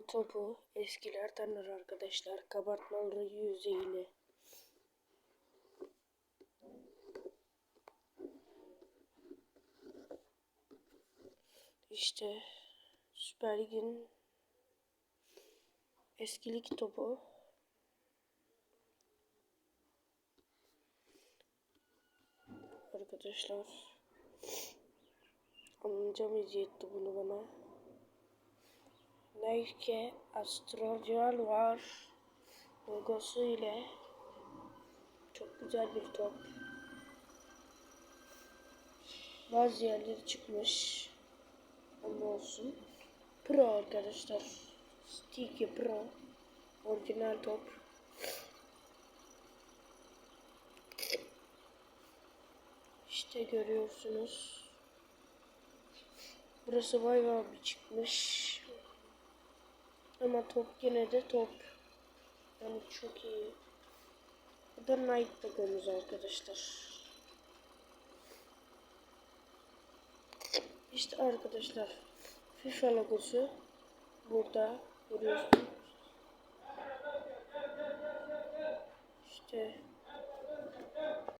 Bu topu eskiler tanır arkadaşlar. Kabartmalı yüzeyiyle. İşte Süper Lig'in eskilik topu. Arkadaşlar amcam hediye etti bunu bana. Nike Astrojal var logosu ile çok güzel bir top. Bazı yerleri çıkmış ama olsun. Pro arkadaşlar. Sticky Pro. Orijinal top. İşte görüyorsunuz. Burası bayağı bir çıkmış. Ama top yine de top. Yani çok iyi. Bu da Nike logomuz arkadaşlar. İşte arkadaşlar FIFA logosu burada görüyorsunuz. İşte